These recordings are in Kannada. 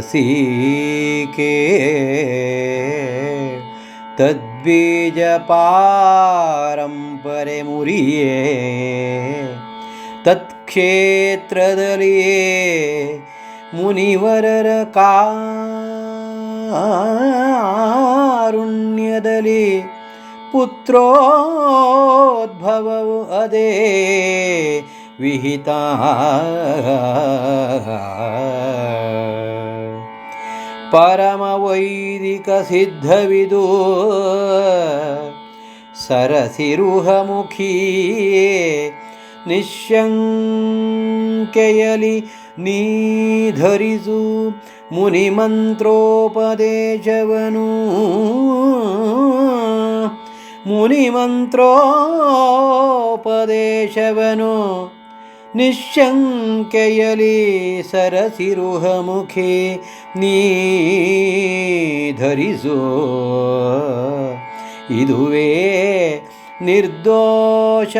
ಅರಸೀಕೆ ತದ್ಬೀಜ ಪಾರಂಪರೆ ಮುರಿಯೇ ತತ್ಕ್ಷೇತ್ರದಲ್ಲಿಯೇ ಮುನಿವರರ ಕಾರುಣ್ಯದಲ್ಲಿ ಪುತ್ರೋದ್ಭವವು ಅದೇ ವಿಹಿತ ಪರಮ ವೈದಿಕ ಸಿದ್ಧವಿದು ಸರಸಿರುಹಮುಖಿಯೇ ನಿಶಂಕೆಯಲಿ ನೀಧರಿಸು ಮುನಿಮಂತ್ರೋಪದೇಶವನು ಮುನಿಮಂತ್ರೋಪದೇಶವನು ನಿಶಂಕೆಯಲಿ ಸರಸಿರುಹಮುಖಿ ನೀ ಧರಿಸೋ. ಇದುವೇ ನಿರ್ದೋಷ.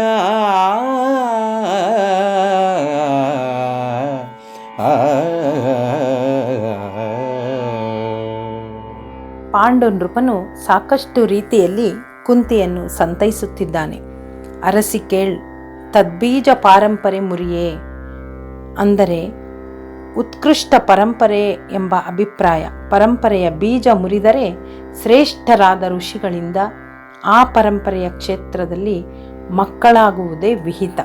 ಪಾಂಡು ನೃಪನು ಸಾಕಷ್ಟು ರೀತಿಯಲ್ಲಿ ಕುಂತಿಯನ್ನು ಸಂತೈಸುತ್ತಿದ್ದಾನೆ. ಅರಸಿ ಕೇಳ್. ತದ್ಬೀಜ ಪಾರಂಪರೆ ಮುರಿಯೇ ಅಂದರೆ ಉತ್ಕೃಷ್ಟ ಪರಂಪರೆ ಎಂಬ ಅಭಿಪ್ರಾಯ. ಪರಂಪರೆಯ ಬೀಜ ಮುರಿದರೆ ಶ್ರೇಷ್ಠರಾದ ಋಷಿಗಳಿಂದ ಆ ಪರಂಪರೆಯ ಕ್ಷೇತ್ರದಲ್ಲಿ ಮಕ್ಕಳಾಗುವುದೇ ವಿಹಿತ.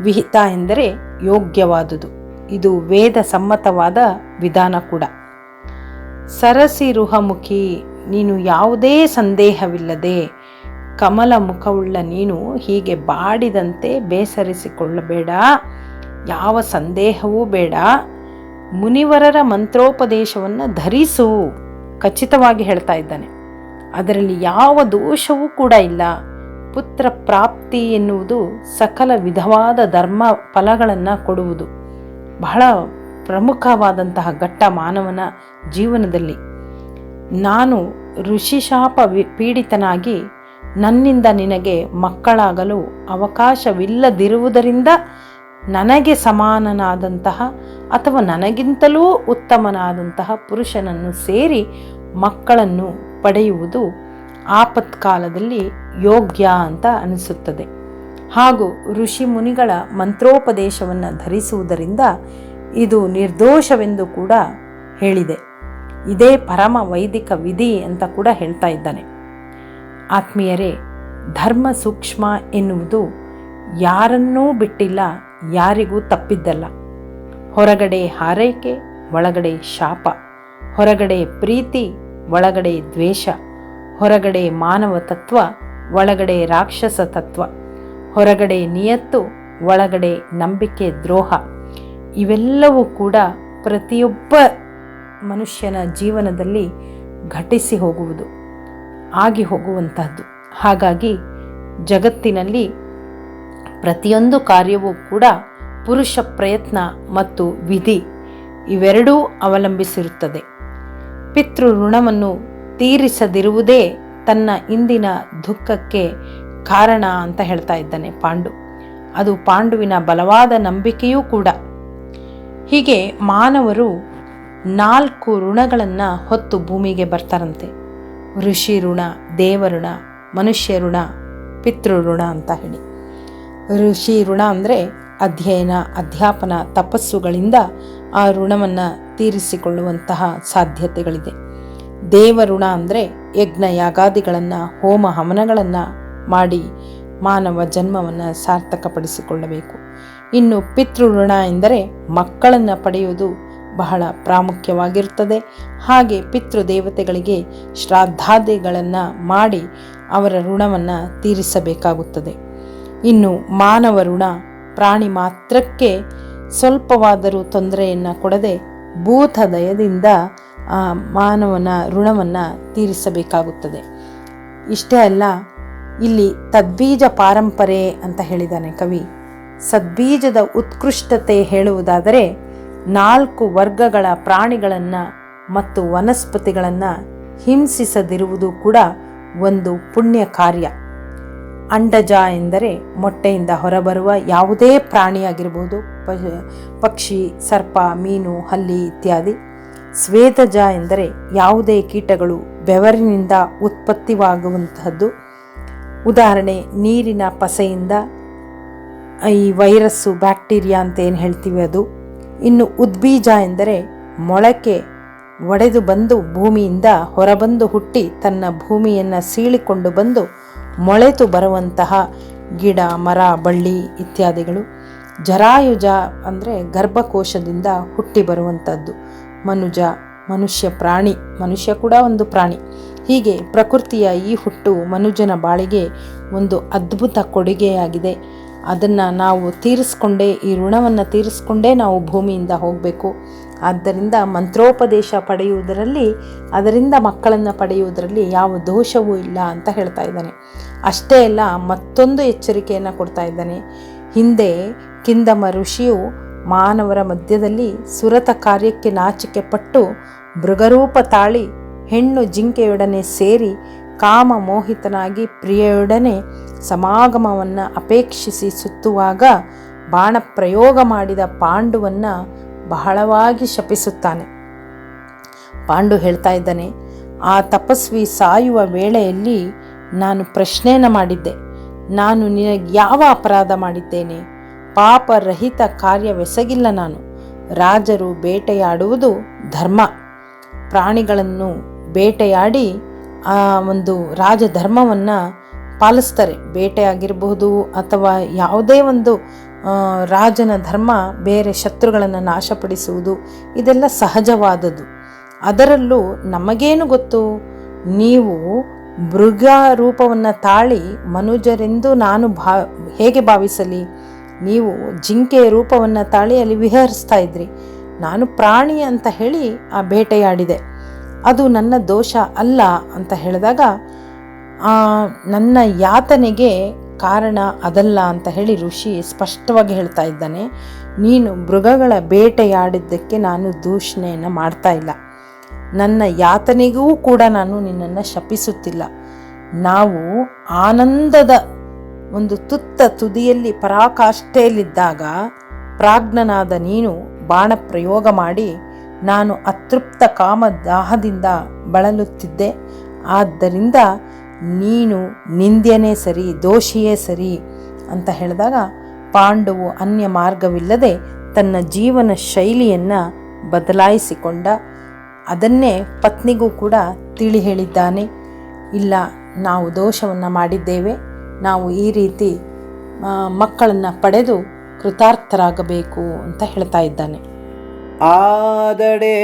ವಿಹಿತ ಎಂದರೆ ಯೋಗ್ಯವಾದುದು. ಇದು ವೇದ ಸಮ್ಮತವಾದ ವಿಧಾನ ಕೂಡ. ಸರಸಿ ರುಹಮುಖಿ ನೀನು ಯಾವುದೇ ಸಂದೇಹವಿಲ್ಲದೆ ಕಮಲ ಮುಖವುಳ್ಳ ನೀನು ಹೀಗೆ ಬಾಡಿದಂತೆ ಬೇಸರಿಸಿಕೊಳ್ಳಬೇಡ. ಯಾವ ಸಂದೇಹವೂ ಬೇಡ. ಮುನಿವರರ ಮಂತ್ರೋಪದೇಶವನ್ನು ಧರಿಸು, ಖಚಿತವಾಗಿ ಹೇಳ್ತಾ ಇದ್ದಾನೆ. ಅದರಲ್ಲಿ ಯಾವ ದೋಷವೂ ಕೂಡ ಇಲ್ಲ. ಪುತ್ರ ಪ್ರಾಪ್ತಿ ಎನ್ನುವುದು ಸಕಲ ವಿಧವಾದ ಧರ್ಮ ಫಲಗಳನ್ನು ಕೊಡುವುದು. ಬಹಳ ಪ್ರಮುಖವಾದಂತಹ ಘಟ್ಟ ಮಾನವನ ಜೀವನದಲ್ಲಿ. ನಾನು ಋಷಿಶಾಪ ಪೀಡಿತನಾಗಿ ನನ್ನಿಂದ ನಿನಗೆ ಮಕ್ಕಳಾಗಲು ಅವಕಾಶವಿಲ್ಲದಿರುವುದರಿಂದ ನನಗೆ ಸಮಾನನಾದಂತಹ ಅಥವಾ ನನಗಿಂತಲೂ ಉತ್ತಮನಾದಂತಹ ಪುರುಷನನ್ನು ಸೇರಿ ಮಕ್ಕಳನ್ನು ಪಡೆಯುವುದು ಆಪತ್ಕಾಲದಲ್ಲಿ ಯೋಗ್ಯ ಅಂತ ಅನಿಸುತ್ತದೆ. ಹಾಗೂ ಋಷಿ ಮುನಿಗಳ ಮಂತ್ರೋಪದೇಶವನ್ನು ಧರಿಸುವುದರಿಂದ ಇದು ನಿರ್ದೋಷವೆಂದು ಕೂಡ ಹೇಳಿದೆ. ಇದೇ ಪರಮ ವೈದಿಕ ವಿಧಿ ಅಂತ ಕೂಡ ಹೇಳ್ತಾ ಇದ್ದಾನೆ. ಆತ್ಮೀಯರೇ, ಧರ್ಮ ಸೂಕ್ಷ್ಮ ಎನ್ನುವುದು ಯಾರನ್ನೂ ಬಿಟ್ಟಿಲ್ಲ, ಯಾರಿಗೂ ತಪ್ಪಿದ್ದಲ್ಲ. ಹೊರಗಡೆ ಹಾರೈಕೆ, ಒಳಗಡೆ ಶಾಪ. ಹೊರಗಡೆ ಪ್ರೀತಿ, ಒಳಗಡೆ ದ್ವೇಷ. ಹೊರಗಡೆ ಮಾನವ ತತ್ವ, ಒಳಗಡೆ ರಾಕ್ಷಸ ತತ್ವ. ಹೊರಗಡೆ ನಿಯತ್ತು, ಒಳಗಡೆ ನಂಬಿಕೆ ದ್ರೋಹ. ಇವೆಲ್ಲವೂ ಕೂಡ ಪ್ರತಿಯೊಬ್ಬ ಮನುಷ್ಯನ ಜೀವನದಲ್ಲಿ ಘಟಿಸಿ ಹೋಗುವುದು. ಆಗಿ ಹೋಗುವಂತಹದ್ದು. ಹಾಗಾಗಿ ಜಗತ್ತಿನಲ್ಲಿ ಪ್ರತಿಯೊಂದು ಕಾರ್ಯವೂ ಕೂಡ ಪುರುಷ ಪ್ರಯತ್ನ ಮತ್ತು ವಿಧಿ ಇವೆರಡೂ ಅವಲಂಬಿಸಿರುತ್ತದೆ. ಪಿತೃ ಋಣವನ್ನು ತೀರಿಸದಿರುವುದೇ ತನ್ನ ಇಂದಿನ ದುಃಖಕ್ಕೆ ಕಾರಣ ಅಂತ ಹೇಳ್ತಾ ಇದ್ದಾನೆ ಪಾಂಡು. ಅದು ಪಾಂಡುವಿನ ಬಲವಾದ ನಂಬಿಕೆಯೂ ಕೂಡ. ಹೀಗೆ ಮಾನವರು ನಾಲ್ಕು ಋಣಗಳನ್ನು ಹೊತ್ತು ಭೂಮಿಗೆ ಬರ್ತಾರಂತೆ. ಋಷಿ ಋಣ ದೇವಋಣ ಮನುಷ್ಯ ಋಣ ಪಿತೃಋಣ ಅಂತ ಹೇಳಿ. ಋಷಿ ಋಣ ಅಂದರೆ ಅಧ್ಯಯನ, ಅಧ್ಯಾಪನ, ತಪಸ್ಸುಗಳಿಂದ ಆ ಋಣವನ್ನು ತೀರಿಸಿಕೊಳ್ಳುವಂತಹ ಸಾಧ್ಯತೆಗಳಿದೆ. ದೇವಋಣ ಅಂದರೆ ಯಜ್ಞ ಯಾಗಾದಿಗಳನ್ನು, ಹೋಮ ಹವನಗಳನ್ನು ಮಾಡಿ ಮಾನವ ಜನ್ಮವನ್ನು ಸಾರ್ಥಕಪಡಿಸಿಕೊಳ್ಳಬೇಕು. ಇನ್ನು ಪಿತೃಋಣ ಎಂದರೆ ಮಕ್ಕಳನ್ನು ಪಡೆಯುವುದು ಬಹಳ ಪ್ರಾಮುಖ್ಯವಾಗಿರುತ್ತದೆ. ಹಾಗೆ ಪಿತೃದೇವತೆಗಳಿಗೆ ಶ್ರಾದ್ದಾದಿಗಳನ್ನು ಮಾಡಿ ಅವರ ಋಣವನ್ನು ತೀರಿಸಬೇಕಾಗುತ್ತದೆ. ಇನ್ನು ಮಾನವ ಋಣ ಪ್ರಾಣಿ ಮಾತ್ರಕ್ಕೆ ಸ್ವಲ್ಪವಾದರೂ ತೊಂದರೆಯನ್ನು ಕೊಡದೆ ಭೂತ ದಯದಿಂದ ಆ ಮಾನವನ ಋಣವನ್ನು ತೀರಿಸಬೇಕಾಗುತ್ತದೆ. ಇಷ್ಟೇ ಅಲ್ಲ, ಇಲ್ಲಿ ತದ್ಬೀಜ ಪಾರಂಪರೆ ಅಂತ ಹೇಳಿದ್ದಾನೆ ಕವಿ. ಸದ್ಬೀಜದ ಉತ್ಕೃಷ್ಟತೆ ಹೇಳುವುದಾದರೆ ನಾಲ್ಕು ವರ್ಗಗಳ ಪ್ರಾಣಿಗಳನ್ನು ಮತ್ತು ವನಸ್ಪತಿಗಳನ್ನು ಹಿಂಸಿಸದಿರುವುದು ಕೂಡ ಒಂದು ಪುಣ್ಯ ಕಾರ್ಯ ಅಂಡಜ ಎಂದರೆ ಮೊಟ್ಟೆಯಿಂದ ಹೊರಬರುವ ಯಾವುದೇ ಪ್ರಾಣಿಯಾಗಿರ್ಬೋದು ಪಕ್ಷಿ, ಸರ್ಪ, ಮೀನು, ಹಲ್ಲಿ ಇತ್ಯಾದಿ. ಸ್ವೇದಜ ಎಂದರೆ ಯಾವುದೇ ಕೀಟಗಳು ಬೆವರಿನಿಂದ ಉತ್ಪತ್ತಿವಾಗುವಂತಹದ್ದು. ಉದಾಹರಣೆ, ನೀರಿನ ಪಸೆಯಿಂದ ಈ ವೈರಸ್ಸು ಬ್ಯಾಕ್ಟೀರಿಯಾ ಅಂತ ಏನು ಹೇಳ್ತೀವಿ ಅದು? ಇನ್ನು ಉದ್ಬೀಜ ಎಂದರೆ ಮೊಳಕೆ ಒಡೆದು ಬಂದು ಭೂಮಿಯಿಂದ ಹೊರಬಂದು ಹುಟ್ಟಿ ತನ್ನ ಭೂಮಿಯನ್ನು ಸೀಳಿಕೊಂಡು ಬಂದು ಮೊಳೆತು ಬರುವಂತಹ ಗಿಡ, ಮರ, ಬಳ್ಳಿ ಇತ್ಯಾದಿಗಳು ಜರಾಯುಜ ಅಂದರೆ ಗರ್ಭಕೋಶದಿಂದ ಹುಟ್ಟಿ ಬರುವಂಥದ್ದು ಮನುಜ, ಮನುಷ್ಯ ಪ್ರಾಣಿ, ಮನುಷ್ಯ ಕೂಡ ಒಂದು ಪ್ರಾಣಿ. ಹೀಗೆ ಪ್ರಕೃತಿಯ ಈ ಹುಟ್ಟು ಮನುಜನ ಬಾಳಿಗೆ ಒಂದು ಅದ್ಭುತ ಕೊಡುಗೆಯಾಗಿದೆ. ಅದನ್ನು ನಾವು ತೀರಿಸ್ಕೊಂಡೇ, ಈ ಋಣವನ್ನು ತೀರಿಸ್ಕೊಂಡೇ ನಾವು ಭೂಮಿಯಿಂದ ಹೋಗಬೇಕು. ಆದ್ದರಿಂದ ಮಂತ್ರೋಪದೇಶ ಪಡೆಯುವುದರಲ್ಲಿ, ಅದರಿಂದ ಮಕ್ಕಳನ್ನು ಪಡೆಯುವುದರಲ್ಲಿ ಯಾವ ದೋಷವೂ ಇಲ್ಲ ಅಂತ ಹೇಳ್ತಾ ಇದ್ದಾನೆ. ಅಷ್ಟೇ ಅಲ್ಲ, ಮತ್ತೊಂದು ಎಚ್ಚರಿಕೆಯನ್ನು ಕೊಡ್ತಾ ಇದ್ದಾನೆ. ಹಿಂದೆ ಕಿಂದಮ ಋಷಿಯು ಮಾನವರ ಮಧ್ಯದಲ್ಲಿ ಸುರತ ಕಾರ್ಯಕ್ಕೆ ನಾಚಿಕೆ ಪಟ್ಟು ಮೃಗರೂಪ ತಾಳಿ, ಹೆಣ್ಣು ಜಿಂಕೆಯೊಡನೆ ಸೇರಿ ಕಾಮ ಮೋಹಿತನಾಗಿ ಪ್ರಿಯೆಯೊಡನೆ ಸಮಾಗಮವನ್ನು ಅಪೇಕ್ಷಿಸಿ ಸುತ್ತುವಾಗ ಬಾಣ ಪ್ರಯೋಗ ಮಾಡಿದ ಪಾಂಡುವನ್ನು ಬಹಳವಾಗಿ ಶಪಿಸುತ್ತಾನೆ. ಪಾಂಡು ಹೇಳ್ತಾ ಇದ್ದಾನೆ, ಆ ತಪಸ್ವಿ ಸಾಯುವ ವೇಳೆಯಲ್ಲಿ ನಾನು ಪ್ರಶ್ನೆಯನ್ನು ಮಾಡಿದ್ದೆ. ನಾನು ನಿನಗೆ ಯಾವ ಅಪರಾಧ ಮಾಡಿದ್ದೇನೆ? ಪಾಪರಹಿತ ಕಾರ್ಯವೆಸಗಿಲ್ಲ ನಾನು. ರಾಜರು ಬೇಟೆಯಾಡುವುದು ಧರ್ಮ. ಪ್ರಾಣಿಗಳನ್ನು ಬೇಟೆಯಾಡಿ ಆ ಒಂದು ರಾಜಧರ್ಮವನ್ನು ಪಾಲಿಸ್ತಾರೆ ಬೇಟೆ ಆಗಿರಬಹುದು ಅಥವಾ ಯಾವುದೇ ಒಂದು ರಾಜನ ಧರ್ಮ ಬೇರೆ ಶತ್ರುಗಳನ್ನು ನಾಶಪಡಿಸುವುದು, ಇದೆಲ್ಲ ಸಹಜವಾದದ್ದು. ಅದರಲ್ಲೂ ನಮಗೇನು ಗೊತ್ತು? ನೀವು ಮೃಗ ರೂಪವನ್ನು ತಾಳಿ ಮನುಜರೆಂದು ನಾನು ಭಾ, ಹೇಗೆ ಭಾವಿಸಲಿ? ನೀವು ಜಿಂಕೆಯ ರೂಪವನ್ನು ತಾಳಿ ಅಲ್ಲಿ ವಿಹರಿಸ್ತಾ ಇದ್ರಿ. ನಾನು ಪ್ರಾಣಿ ಅಂತ ಹೇಳಿ ಆ ಬೇಟೆಯಾಡಿದೆ. ಅದು ನನ್ನ ದೋಷ ಅಲ್ಲ ಅಂತ ಹೇಳಿದಾಗ ನನ್ನ ಯಾತನೆಗೆ ಕಾರಣ ಅದಲ್ಲ ಅಂತ ಹೇಳಿ ಋಷಿ ಸ್ಪಷ್ಟವಾಗಿ ಹೇಳ್ತಾ ಇದ್ದಾನೆ. ನೀನು ಮೃಗಗಳ ಬೇಟೆಯಾಡಿದ್ದಕ್ಕೆ ನಾನು ದೂಷಣೆಯನ್ನು ಮಾಡ್ತಾ ಇಲ್ಲ. ನನ್ನ ಯಾತನೆಗೂ ಕೂಡ ನಾನು ನಿನ್ನನ್ನು ಶಪಿಸುತ್ತಿಲ್ಲ. ನಾವು ಆನಂದದ ಒಂದು ತುತ್ತ ತುದಿಯಲ್ಲಿ ಪರಾಕಾಷ್ಠೆಯಲ್ಲಿದ್ದಾಗ ಪ್ರಾಜ್ಞನಾದ ನೀನು ಬಾಣ ಪ್ರಯೋಗ ಮಾಡಿ ನಾನು ಅತೃಪ್ತ ಕಾಮದಾಹದಿಂದ ಬಳಲುತ್ತಿದ್ದೆ. ಆದ್ದರಿಂದ ನೀನು ನಿಂದ್ಯನೇ ಸರಿ, ದೋಷಿಯೇ ಸರಿ ಅಂತ ಹೇಳಿದಾಗ ಪಾಂಡವು ಅನ್ಯ ಮಾರ್ಗವಿಲ್ಲದೆ ತನ್ನ ಜೀವನ ಶೈಲಿಯನ್ನು ಬದಲಾಯಿಸಿಕೊಂಡ. ಅದನ್ನೇ ಪತ್ನಿಗೂ ಕೂಡ ತಿಳಿ ಹೇಳಿದ್ದಾನೆ. ಇಲ್ಲ, ನಾವು ದೋಷವನ್ನು ಮಾಡಿದ್ದೇವೆ. ನಾವು ಈ ರೀತಿ ಮಕ್ಕಳನ್ನು ಪಡೆದು ಕೃತಾರ್ಥರಾಗಬೇಕು ಅಂತ ಹೇಳ್ತಾ ಇದ್ದಾನೆ. ಆದಡೆ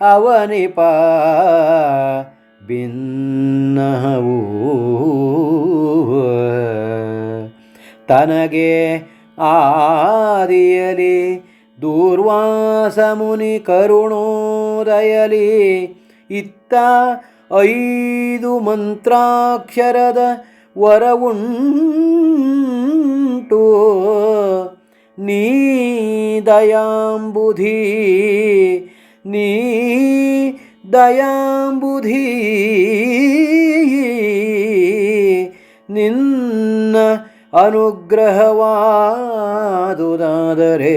ಅವನಿಪ ಭಿನ್ನವು ತನಗೆ ಆದಿಯಲಿ ದೂರ್ವಾಸ ಮುನಿ ಕರುಣೋದಯಲಿ ಇತ್ತ ಐದು ಮಂತ್ರಾಕ್ಷರದ ವರವುಂಟು. ನೀ ದಯಾಂಬುಧಿ ನೀ ದಯಾಂಬುಧಿ. ನಿನ್ನ ಅನುಗ್ರಹವಾದುದಾದರೆ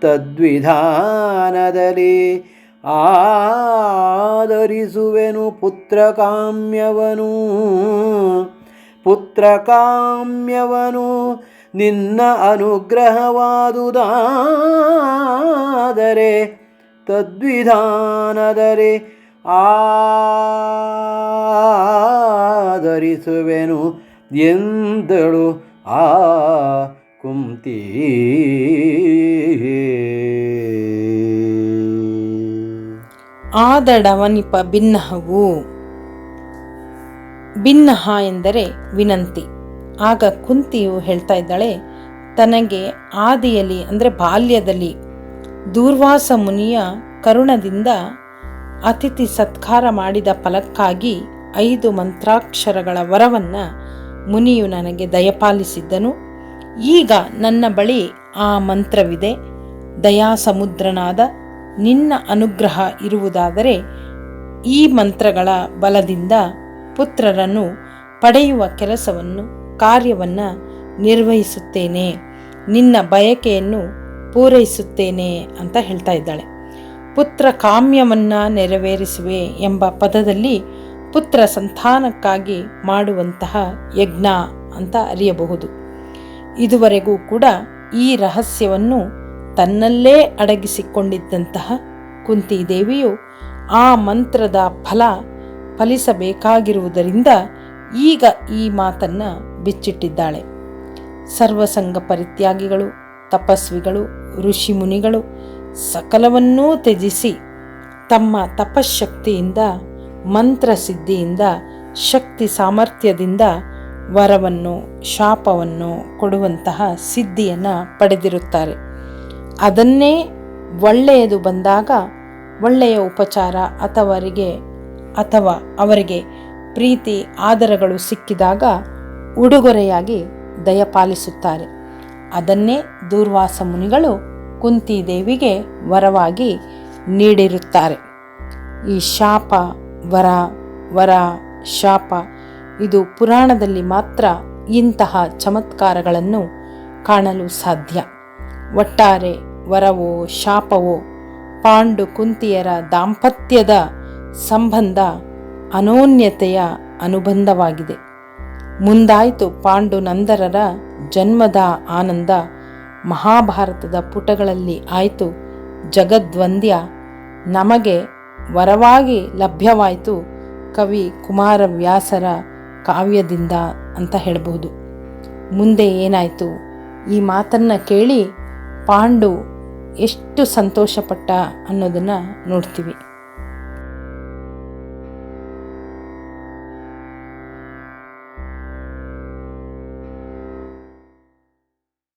ತದ್ವಿಧಾನದಲ್ಲಿ ಆದರಿಸುವೆನು ಪುತ್ರಕಾಮ್ಯವನು. ಪುತ್ರಕಾಮ್ಯವನು ನಿನ್ನ ಅನುಗ್ರಹವಾದುದಾದರೆ ತದ್ವಿಧಾನದರೆ ಆಧರಿಸುವೆನು ಎಂದಳು ಆ ಕುಂತಿ. ಆದಡವನಿಪ ಭಿನ್ನಹವು. ಭಿನ್ನಹ ಎಂದರೆ ವಿನಂತಿ. ಆಗ ಕುಂತಿಯು ಹೇಳ್ತಾ ಇದ್ದಾಳೆ, ತನಗೆ ಆದಿಯಲ್ಲಿ ಅಂದರೆ ಬಾಲ್ಯದಲ್ಲಿ ದೂರ್ವಾಸ ಮುನಿಯ ಕರುಣದಿಂದ ಅತಿಥಿ ಸತ್ಕಾರ ಮಾಡಿದ ಫಲಕ್ಕಾಗಿ ಐದು ಮಂತ್ರಾಕ್ಷರಗಳ ವರವನ್ನು ಮುನಿಯು ನನಗೆ ದಯಪಾಲಿಸಿದ್ದನು. ಈಗ ನನ್ನ ಬಳಿ ಆ ಮಂತ್ರವಿದೆ. ದಯಾ ಸಮುದ್ರನಾದ ನಿನ್ನ ಅನುಗ್ರಹ ಇರುವುದಾದರೆ ಈ ಮಂತ್ರಗಳ ಬಲದಿಂದ ಪುತ್ರರನ್ನು ಪಡೆಯುವ ಕೆಲಸವನ್ನು ಕಾರ್ಯವನ್ನು ನಿರ್ವಹಿಸುತ್ತೇನೆ. ನಿನ್ನ ಬಯಕೆಯನ್ನು ಪೂರೈಸುತ್ತೇನೆ ಅಂತ ಹೇಳ್ತಾ ಇದ್ದಾಳೆ. ಪುತ್ರ ಕಾಮ್ಯವನ್ನು ನೆರವೇರಿಸುವೆ ಎಂಬ ಪದದಲ್ಲಿ ಪುತ್ರ ಸಂತಾನಕ್ಕಾಗಿ ಮಾಡುವಂತಹ ಯಜ್ಞ ಅಂತ ಅರಿಯಬಹುದು. ಇದುವರೆಗೂ ಕೂಡ ಈ ರಹಸ್ಯವನ್ನು ತನ್ನಲ್ಲೇ ಅಡಗಿಸಿಕೊಂಡಿದ್ದಂತಹ ಕುಂತಿದೇವಿಯು ಆ ಮಂತ್ರದ ಫಲ ಫಲಿಸಬೇಕಾಗಿರುವುದರಿಂದ ಈಗ ಈ ಮಾತನ್ನು ಬಿಚ್ಚಿಟ್ಟಿದ್ದಾಳೆ. ಸರ್ವಸಂಗ ಪರಿತ್ಯಾಗಿಗಳು ತಪಸ್ವಿಗಳು ಋಷಿಮುನಿಗಳು ಸಕಲವನ್ನೂ ತ್ಯಜಿಸಿ ತಮ್ಮ ತಪಶಕ್ತಿಯಿಂದ, ಮಂತ್ರಸಿದ್ಧಿಯಿಂದ ಶಕ್ತಿ ಸಾಮರ್ಥ್ಯದಿಂದ ವರವನ್ನು, ಶಾಪವನ್ನು ಕೊಡುವಂತಹ ಸಿದ್ಧಿಯನ್ನು ಪಡೆದಿರುತ್ತಾರೆ. ಅದನ್ನೇ ಒಳ್ಳೆಯದು ಬಂದಾಗ ಒಳ್ಳೆಯ ಉಪಚಾರ ಅಥವರಿಗೆ ಅಥವಾ ಅವರಿಗೆ ಪ್ರೀತಿ, ಆದರಗಳು ಸಿಕ್ಕಿದಾಗ ಉಡುಗೊರೆಯಾಗಿ ದಯಪಾಲಿಸುತ್ತಾರೆ. ಅದನ್ನೇ ದೂರ್ವಾಸ ಮುನಿಗಳು ಕುಂತಿದೇವಿಗೆ ವರವಾಗಿ ನೀಡಿರುತ್ತಾರೆ. ಈ ಶಾಪ, ವರ ವರ, ಶಾಪ, ಇದು ಪುರಾಣದಲ್ಲಿ ಮಾತ್ರ ಇಂತಹ ಚಮತ್ಕಾರಗಳನ್ನು ಕಾಣಲು ಸಾಧ್ಯ. ಒಟ್ಟಾರೆ ವರವೋ, ಶಾಪವೋ, ಪಾಂಡು ಕುಂತಿಯರ ದಾಂಪತ್ಯದ ಸಂಬಂಧ ಅನೋನ್ಯತೆಯ ಅನುಬಂಧವಾಗಿದೆ. ಮುಂದಾಯಿತು ಪಾಂಡು ನಂದರರ ಜನ್ಮದ ಆನಂದ. ಮಹಾಭಾರತದ ಪುಟಗಳಲ್ಲಿ ಆಯಿತು, ಜಗದ್ವಂದ್ಯ. ನಮಗೆ ವರವಾಗಿ ಲಭ್ಯವಾಯಿತು ಕವಿ ಕುಮಾರವ್ಯಾಸರ ಕಾವ್ಯದಿಂದ ಅಂತ ಹೇಳಬಹುದು ಮುಂದೆ ಏನಾಯಿತು? ಈ ಮಾತನ್ನು ಕೇಳಿ ಪಾಂಡು ಎಷ್ಟು ಸಂತೋಷಪಟ್ಟ ಅನ್ನೋದನ್ನು ನೋಡ್ತೀವಿ.